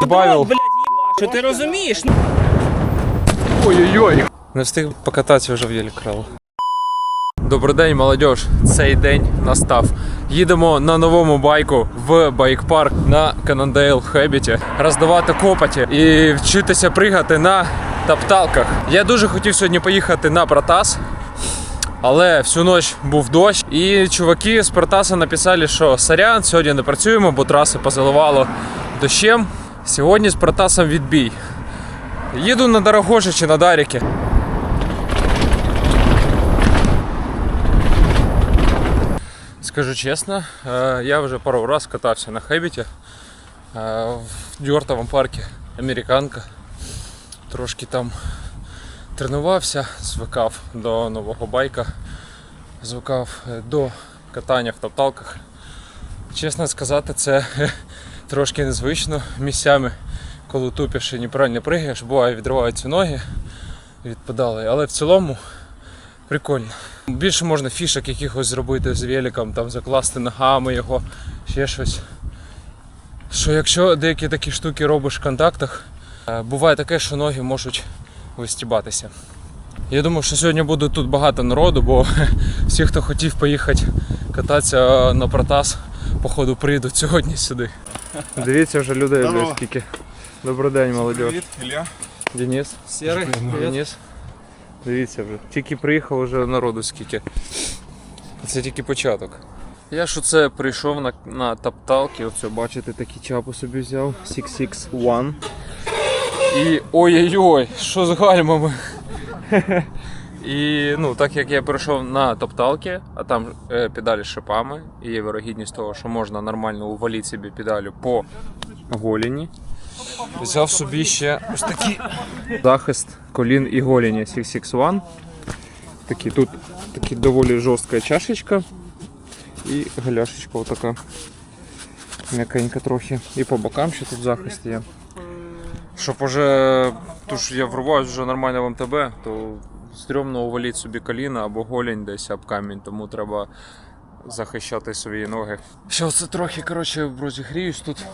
Добавил. блядь, їба. Що ти розумієш? Ну, Ой-ой-ой. Не встиг покататися вже в єлі крал. Добрий день, молодь. Цей день настав. Їдемо на новому байку в байк-парк на Канандейл Хебіті, роздавати копоті і вчитися пригати на тапталках. Я дуже хотів сьогодні поїхати на Протас, але всю ніч був дощ. І чуваки з Протаса написали, що сорян, сьогодні не працюємо, бо траси позаливало дощем. Сьогодні з Протасом відбій. Їду на Дорогоже чи на Даріки. Скажу чесно, е, я вже пару раз катався на Хебіті е, в Дюртовому парку Американка. Трошки там тренувався, звикав до нового байка, звикав е, до катання в топталках. Чесно сказати, це трошки незвично місцями, коли тупиш і неправильно пригаєш, буває відриваються ноги від педалей, але в цілому прикольно. Більше можна фішок якихось зробити з великом, там закласти ногами його, ще щось. Що якщо деякі такі штуки робиш в контактах, е, буває таке, що ноги можуть вистібатися. Я думаю, що сьогодні буде тут багато народу, бо всі, хто хотів поїхати кататися на протас, походу прийдуть сьогодні сюди. Дивіться, вже людей Здорово. скільки. Добрий день, молодь. Привіт, Ілля. Денис. Серий, Денис. Дивіться вже. Тільки приїхав вже народу скільки. Це тільки початок. Я ж оце прийшов на, на тапталки, оце бачите, такі чапу собі взяв. 661. І ой-ой-ой, що з гальмами. І ну, так як я прийшов на топталки, а там е, педалі з шипами, і є вирогідність того, що можна нормально увалити собі педалю по голіні. Взяв собі ще ось такий захист колін і голені 661. Такі, тут такі доволі жорстка чашечка і галяшечка отака. М'якенька трохи. І по бокам ще тут захист є. Щоб уже, тож я врубаюсь вже нормально в МТБ, то стрьомно увалити собі коліна або голінь десь об камінь, тому треба захищати свої ноги. Ще оце трохи коротше, розігріюсь тут,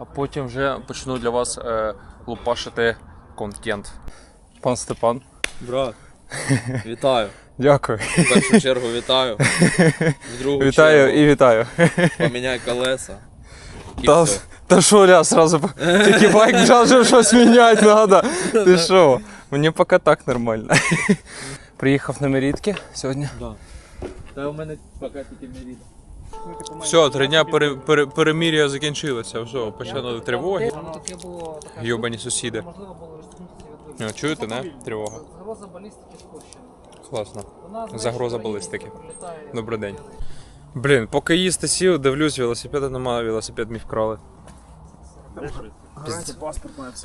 а потім вже почну для вас е, лупашити контент. Пан Степан. Брат, вітаю. Дякую. В першу чергу вітаю. В другу Вітаю чергу і вітаю. поміняй колеса. І Та, все. та що, ля, сразу тільки байк щоб щось міняти треба. Ти що? Мені поки так нормально. Приїхав на Мерітки сьогодні. Та у мене поки тільки не. Все, три дня пере, пере, перемір'я закінчилося. Все, почали тривоги. Така Йобані сусіди. можливо було розтягнутися від чуєте, не? Тривога. Загроза балістики спущена. Класно. Загроза балістики. Добрий день. Блін, поки їсти сів, дивлюсь, велосипеда немає, велосипед мій вкрали.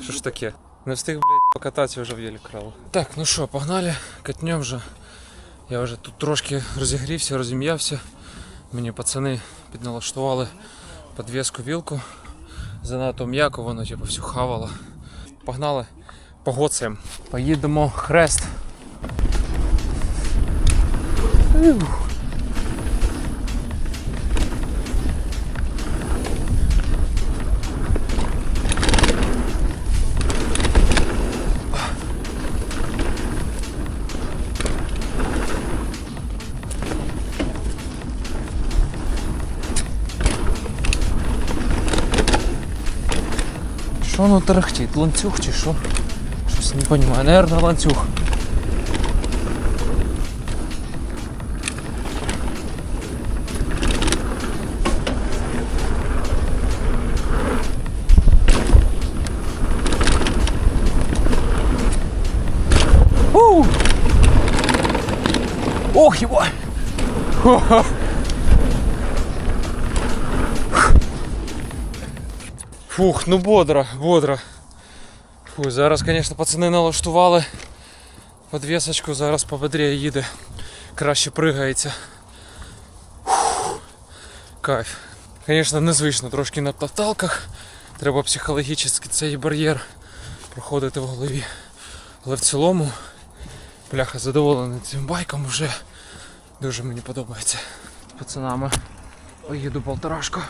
Що ж таке? Не встиг, блядь, покататися вже в єлі. Так, ну що, погнали, катнем вже. Я вже тут трошки розігрівся, розім'явся. Мені пацани підналаштували підвіску вілку. Занадто м'яко, воно типу всю хавало. Погнали, погоцаємо. Поїдемо хрест. Ух. Що воно тарахтить? Ланцюг чи що? Щось не розумію. Наверно, ланцюг. Ох, его! Фух, ну бодро, бодро. Фу, зараз, звісно, пацани налаштували подвісочку, зараз пободріє їде, краще пригається. Фух, кайф. Звісно, незвично трошки на топталках. Треба психологічний цей бар'єр проходити в голові. Але в цілому, бляха, задоволений цим байком вже дуже мені подобається. З пацанами поїду полторашку.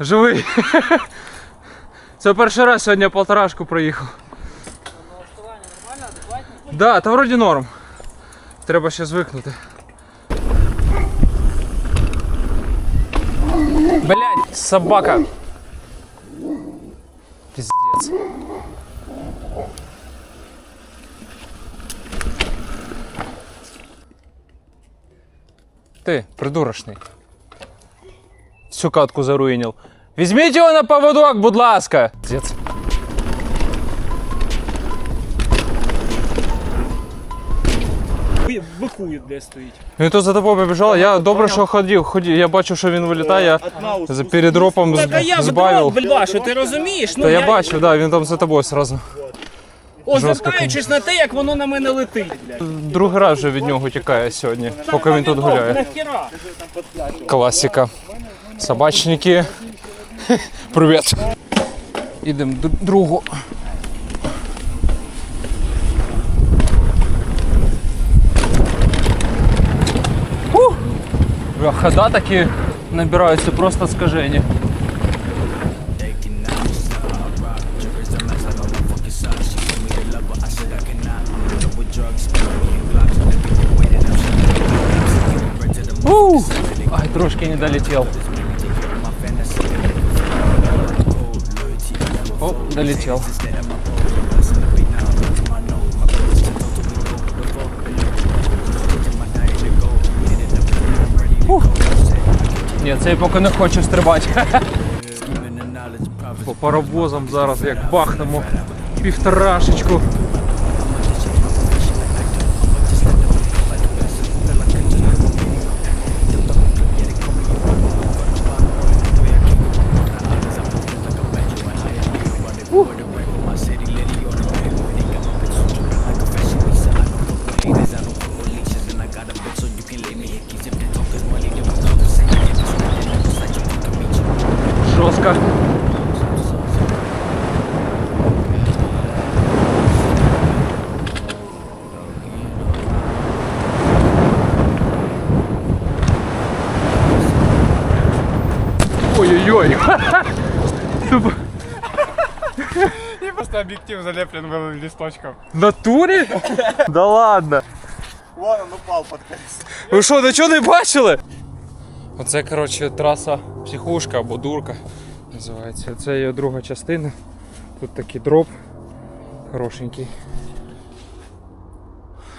Живий? Це перший раз сьогодні полторашку проїхав. Адекватні? Да, та вроді норм. Треба ще звикнути. Блять, собака. Пиздец. Ты, придурочный. Всю катку заруинил. Візьміть його на поводок, будь ласка. Ви- Бикує, де стоїть. Він тут за тобою побіжав, я добре, що ходив, ходив. Я бачу, що він вилітає, я за перед ропом Так, а я збавив. бля, що ти розумієш? Ну, Та я бачу, да, він там за тобою сразу. Озираючись на те, як воно на мене летить. Другий раз вже від нього тікає сьогодні, поки він тут гуляє. Класика. Собачники. Привіт. Ідемо до другу. Ух! Хода такі набираються просто скажені. Трошки не долетел. О, долетел. Ух. Ні, цей поки не хоче стрибати. По паровозам зараз як бахнемо півторашечку. Просто залеплен был листочком. В натурі? Да ладно. Вон он упал под колесо. Ви що, нічого не бачили? Оце, коротше, траса психушка або дурка називається. Це її друга частина. Тут такий дроп хорошенький.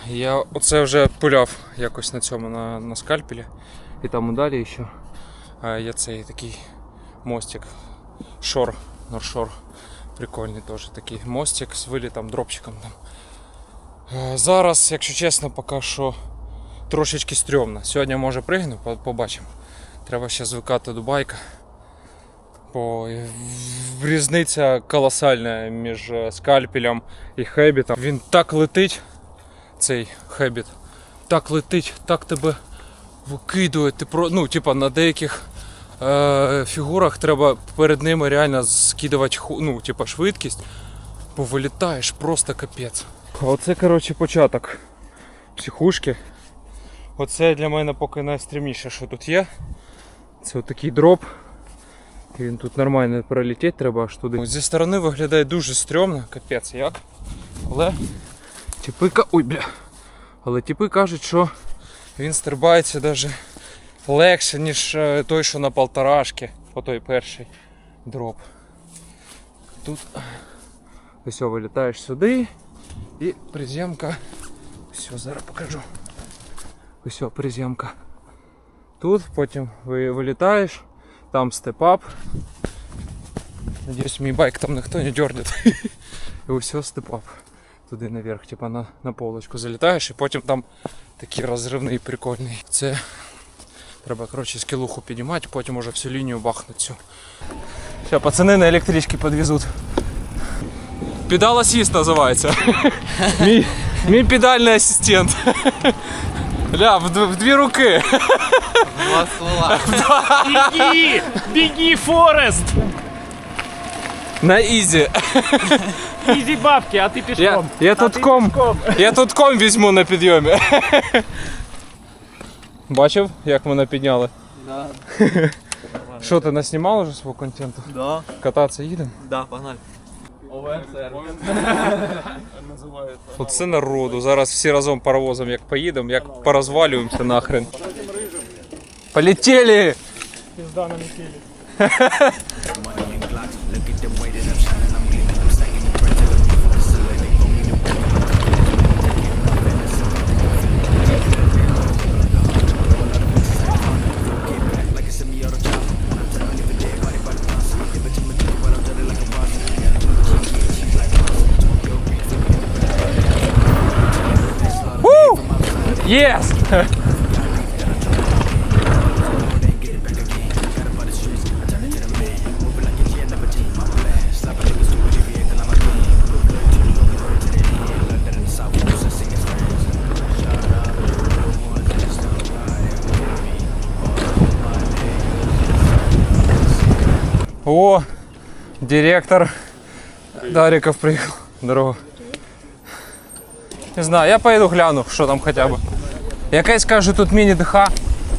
Я оце вже пиляв якось на цьому на, на скальпелі. І там далі ще а, є цей такий мостик. Шор, норшор. Прикольний теж такий мостик з вилітом, дропчиком там. Е, Зараз, якщо чесно, поки що трошечки стрьомно. Сьогодні може пригну, побачимо. Треба ще звикати до байка. Бо різниця колосальна між е, скальпелем і хебітом. Він так летить, цей хебіт, так летить, так тебе викидує. Ти про, ну, типа, на деяких е, фігурах треба перед ними реально скидувати ну, типа, швидкість, бо вилітаєш просто капець. Оце, коротше, початок психушки. Оце для мене поки найстрімніше, що тут є. Це отакий дроп. Він тут нормально пролетіти треба аж туди. Зі сторони виглядає дуже стрьомно, капець як. Але типи, ка- Ой, бля. Але типи кажуть, що він стрибається навіть легше, ніж е, той, що на полторашки, по той перший дроп. Тут ось вилітаєш сюди і приземка. Все, зараз покажу. Ось приземка. Тут потім ви вилітаєш, там степап. Надіюсь, мій байк там ніхто не дернет. І ось степап. Туди наверх, типа на, на полочку залітаєш і потім там такий розривний прикольний. Це треба коротше скілуху піднімати, потім уже всю лінію бахнуть цю. Все, пацани на електричці підвезуть. Педал асіст називається. мій, мій педальний асистент. Ля, в, д- в дві руки. Два ствола. Біги! Біги, Форест! На ізі. Ізі бабки, а ти Я, пішком. я тут ком. Я тут ком візьму на підйомі. Бачив, як мене підняли? Да. Що, ти наснімав уже свого контенту? Да. Кататися їдемо? Да, погнали. Оце народу. Зараз всі разом паровозом як поїдемо, як порозвалюємося нахрен. Полетели! Yes! О, директор Дариков приехал. Здорово. Не знаю, я поеду гляну, що там хоча б. Якась каже, тут міні-ДХ,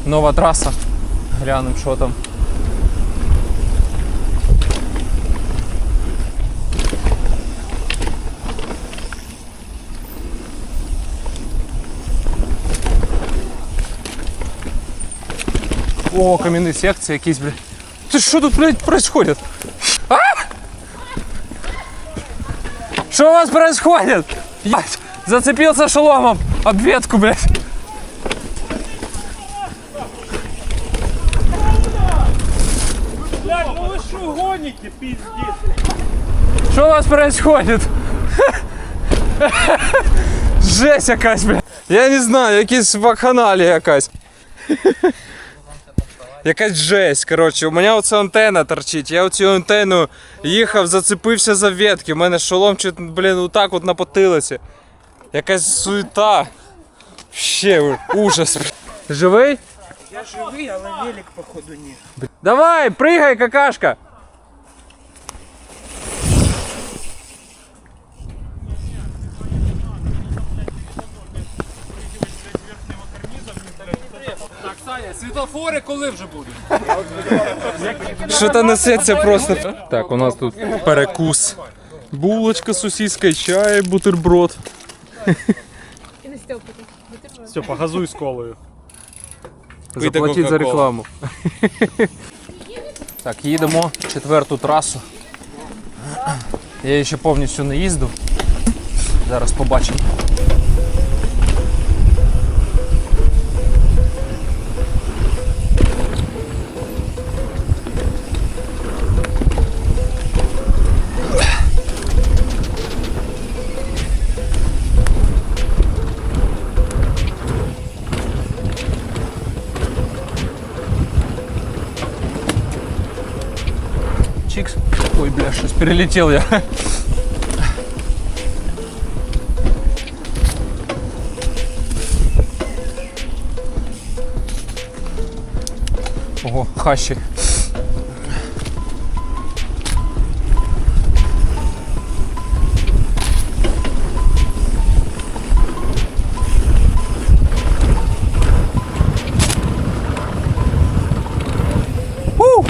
нова траса. Глянемо, що там. О, кам'яні секції якісь, блядь. Ти що тут, блядь, происходит? А? Что у вас происходит? Ебать, зацепился шеломом об ветку, блядь. Происходит? Жесть якась, блядь. Я не знаю, якісь вакханалія якась. Якась жесть, коротше, у мене оця антенна торчить. Я оцю антенну їхав, зацепився за ветки. У мене шолом чуть, блін, отак от на потилиці. Якась суета. Ще ужас. Живий? Я живий, але велик, походу, ні. Давай, пригай, какашка. Світлофори коли вже будуть? Що то несеться просто. Так, у нас тут перекус. Булочка, сосиска, чай, бутерброд. І на Степика. Бутерброд. Все, погазуй з колою. Заплатіть за рекламу. Так, їдемо четверту трасу. Я її ще повністю не їздив. Зараз побачимо. Бля, сейчас перелетел я. Ого, хащі. У!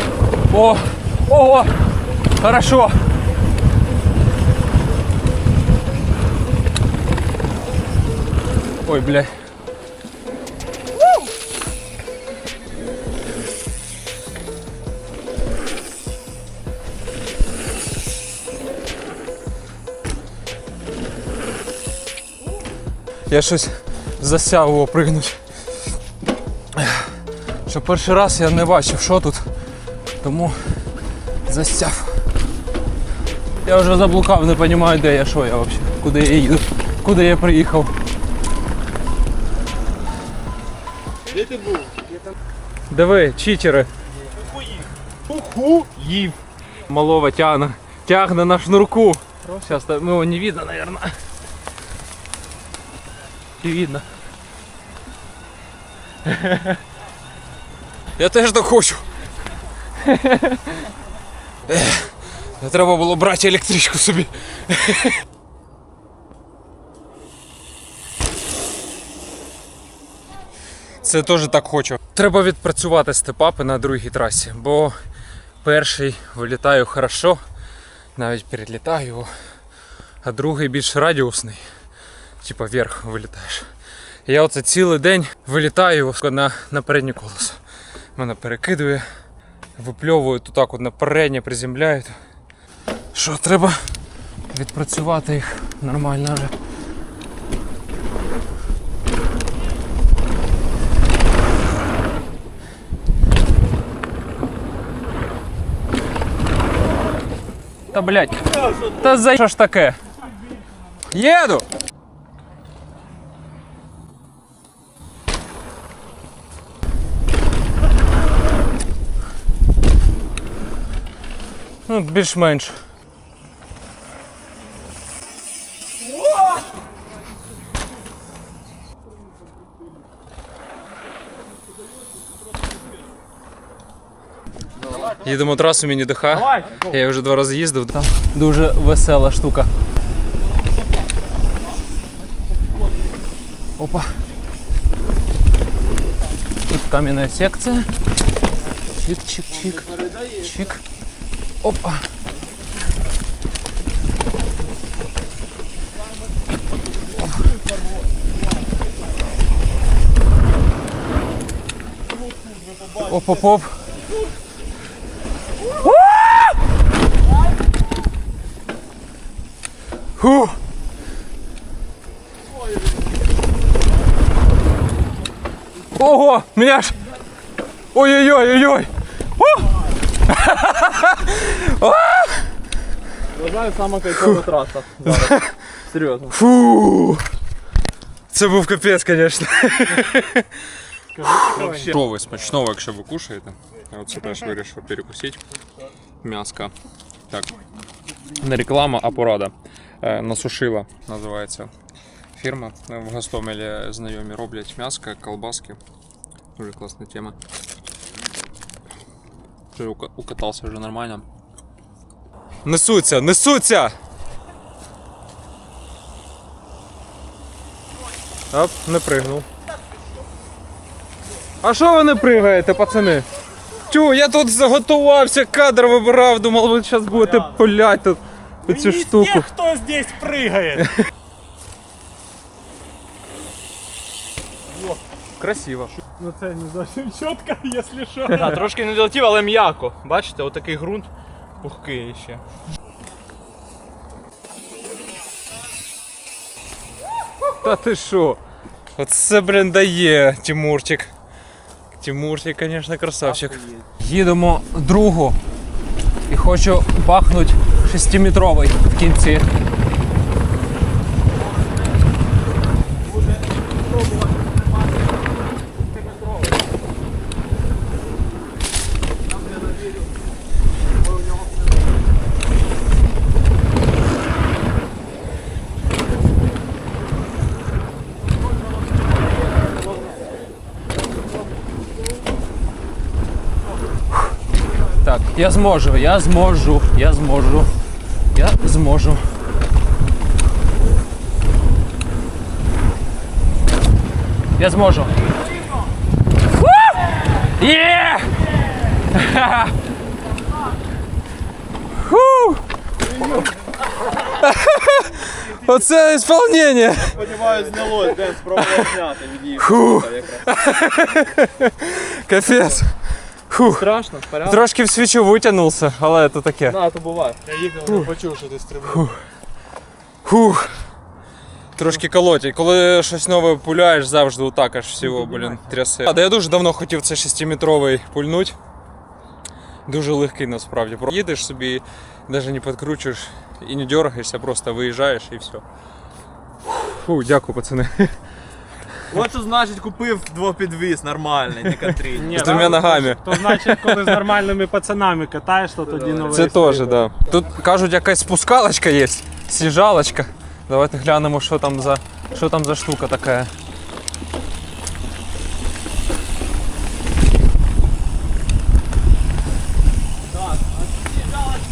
О! Ого! Хорошо! Ой, бля. Я щось засяв його пригнути. Що перший раз я не бачив, що тут. Тому застяв. Я вже заблукав, не розумію, де я, що я взагалі, куди я їду, куди я приїхав. Ти був? Диви, читери. Уху їв. Малого тягне. Тягне на шнурку. Сейчас ну, его не видно, наверное. Не видно. Я теж так хочу. Треба було брати електричку собі. Це теж так хочу. Треба відпрацювати степапи на другій трасі, бо перший вилітаю хорошо, навіть перелітаю а другий більш радіусний, типа вверх вилітаєш. Я оце цілий день вилітаю на, на переднє колесо. Мене перекидує, випльовую тут так от на переднє, приземляю. Що, треба відпрацювати їх нормально вже. Та блять. Та за що ж таке? Їду! Ну, більш-менш. Їдемо трасу міні ДХ. Я вже два рази їздив. Там дуже весела штука. Опа. Тут каменная секция. Чик-чик-чик. Чик. Опа. Оп-оп-оп. Фу. Ого, меня ж... Ой-ой-ой-ой-ой. Вважаю, сама кайфова траса. зараз. Серйозно. Фу. Це був капець, звісно. Смачного, смачного, якщо ви кушаєте. Я оце теж вирішив перекусити. М'яска. Так. Не реклама, а порада. Е, Насушила називається фірма. В Гостомелі знайомі роблять м'яско, колбаски. Дуже класна тема. Укатався вже нормально. Несуться, несуться! Оп, не пригнув. А що ви не пригаєте, пацани? Тю, я тут заготувався, кадр вибирав, думав, ви зараз будете пулять тут цю штуку. Кто здесь прыгает? Красиво. Ну це не зовсім чітко, якщо що. А, трошки не долетів, але м'яко. Бачите, отакий ґрунт пухкий ще. Та ти що? Оце, блін, дає Тимурчик. Тимурчик, звісно, красавчик. Їдемо другу. І хочу бахнути 6-метровий в кінці. Так, я зможу, я зможу, я зможу Я зможу. Я зможу. Фу! Є! Ха-ха! Фу! Оце ісполнення! Сподіваюсь, знялось, Ден спробував зняти від їх. Фу! Капець. Фу. Страшно, порядок? Трошки в свічу витягнувся, але це таке. На, то буває. Я їхав, не почув, що ти стрибнув. Фух. Трошки колотять. Коли щось нове пуляєш, завжди отак аж всього, блін, трясе. А, да я дуже давно хотів цей 6-метровий пульнуть. Дуже легкий насправді. Їдеш собі, навіть не підкручуєш і не дергаєшся, просто виїжджаєш і все. Фу, дякую, пацани. От що значить купив двопідвіз нормальний, не контрій. З двома ногами. То значить, коли з нормальними пацанами катаєш, то тоді новий. Це теж, так. Да. Тут кажуть, якась спускалочка є, сніжалочка. Давайте глянемо, що там за, що там за штука така.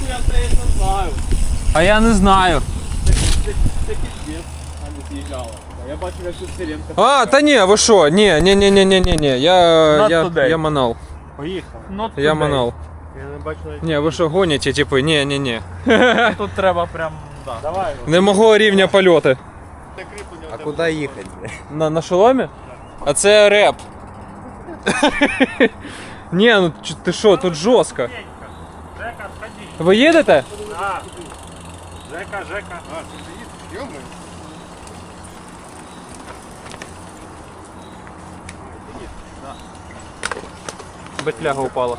Я здається знаю. А я не знаю. А. Я. А, та ні, ви що? Ні, ні, ні, ні, ні, ні, ні. Я, Not я, today. я манал. Поїхали. Not Я today. манал. Я не бачу навіть. Ні, ви що гоніте, типу, ні, ні, ні. Тут треба прям, да. Давай. Не мого рівня польоти. А куди їхати? На, на шоломі? А це реп. Ні, ну ч- ти що, тут жорстко. Жека, сходи. Ви їдете? Да. Жека, Жека. Бетляга упала.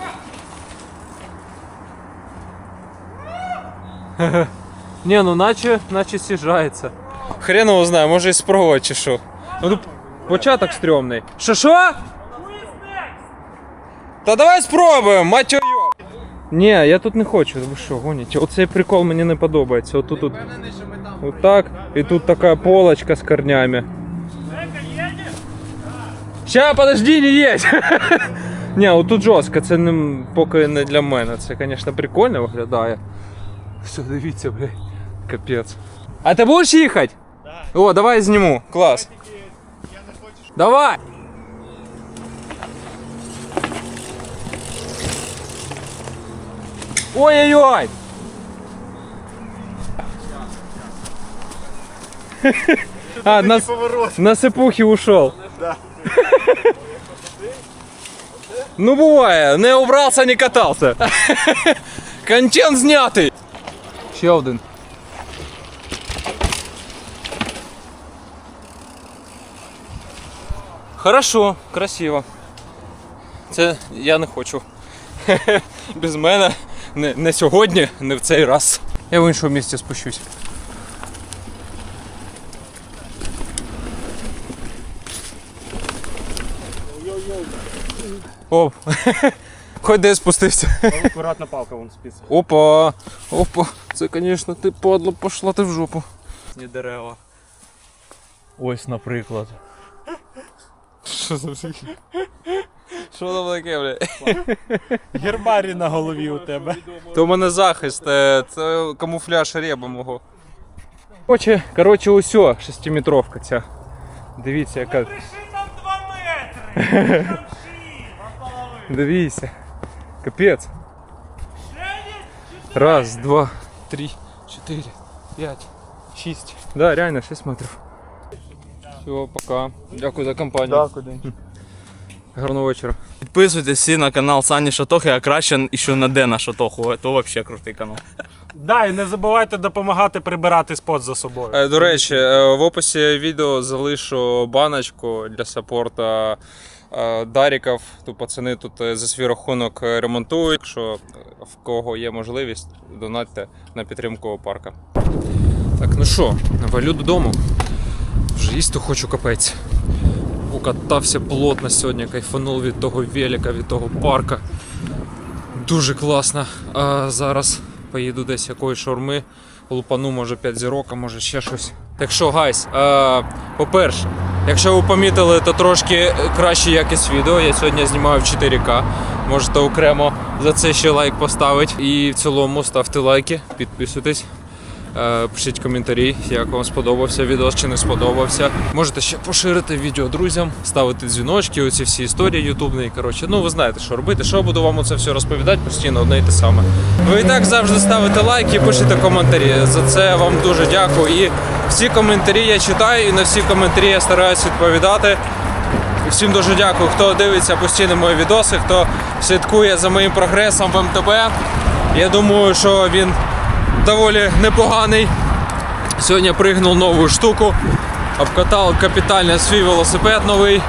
Не, ну наче, наче сіжається. Хрен його знає, може і спробувати чи що. Ну тут початок стрьомний. Що що? Та давай спробуємо, мать його. Ні, я тут не хочу, ви що, гоніте. Оцей прикол мені не подобається. Отут тут. Отак. І тут така полочка з корнями. Ща, подожди, не їдь! Ні, отут жорстко, це не, поки не для мене. Це, звісно, прикольно виглядає. Все, дивіться, блядь. Капець. А ти будеш їхати? О, давай зніму. Клас. Давай! Ой-ой-ой! А, на, на сипухи ушел. Ну буває, не убрався, не катався. Контент знятий. Ще один. Хорошо, красиво. Це я не хочу. Без мене не, не сьогодні, не в цей раз. Я в іншому місці спущусь. Оп. Хоч де спустився. Акуратно палка вон спиц. Опа! Опа! Це, звісно, ти падла, пошла ти в жопу. Ні дерева. Ось, наприклад. Що за Що там таке, бля? Гербарі на голові у тебе. То в мене захист, е, це камуфляж реба мого. Короче, короче, усьо, шестиметровка ця. Дивіться, яка. Пиши там 2 метри. Дивіться. Капець. Раз, два, три, чотири, п'ять, шість. Да, реально, 6 метрів. Все, пока. Дякую за компанію. куди. Гарного вечора. Підписуйтесь всі на канал Сані Шатохи, а краще ще на Дена Шатоху. То взагалі крутий канал. Да, і не забувайте допомагати прибирати спот за собою. Е, До речі, е, в описі відео залишу баночку для саппорта Даріків. Тут пацани тут е, за свій рахунок е, ремонтують. Якщо е, в кого є можливість, донатьте на підтримку парка. Так, ну що, валю додому. Вже їсти хочу капець. Укатався плотно сьогодні, кайфанув від того велика, від того парка. Дуже класно. А зараз поїду десь якоїсь шаурми, лупану, може 5 зірок, а може ще щось. Так що, гайс, е, по-перше, якщо ви помітили, то трошки краще якість відео. Я сьогодні знімаю в 4К. Можете окремо за це ще лайк поставити. І в цілому ставте лайки, підписуйтесь. Е, Пишіть коментарі, як вам сподобався відео чи не сподобався. Можете ще поширити відео друзям, ставити дзвіночки, оці всі історії ютубні. Коротше, ну ви знаєте, що робити. Що буду вам це все розповідати постійно одне і те саме. Ви і так завжди ставите лайки пишете коментарі. За це вам дуже дякую. І всі коментарі я читаю, і на всі коментарі я стараюсь відповідати. Всім дуже дякую, хто дивиться постійно мої відоси, хто слідкує за моїм прогресом в МТБ. Я думаю, що він доволі непоганий. Сьогодні пригнув нову штуку, обкатав капітально свій велосипед новий.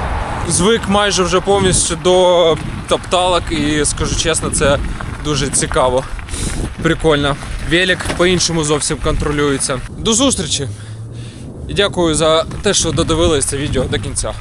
Звик майже вже повністю до топталок і скажу чесно, це дуже цікаво. Прикольно. Велик по-іншому зовсім контролюється. До зустрічі! І дякую за те, що додивились це відео до кінця.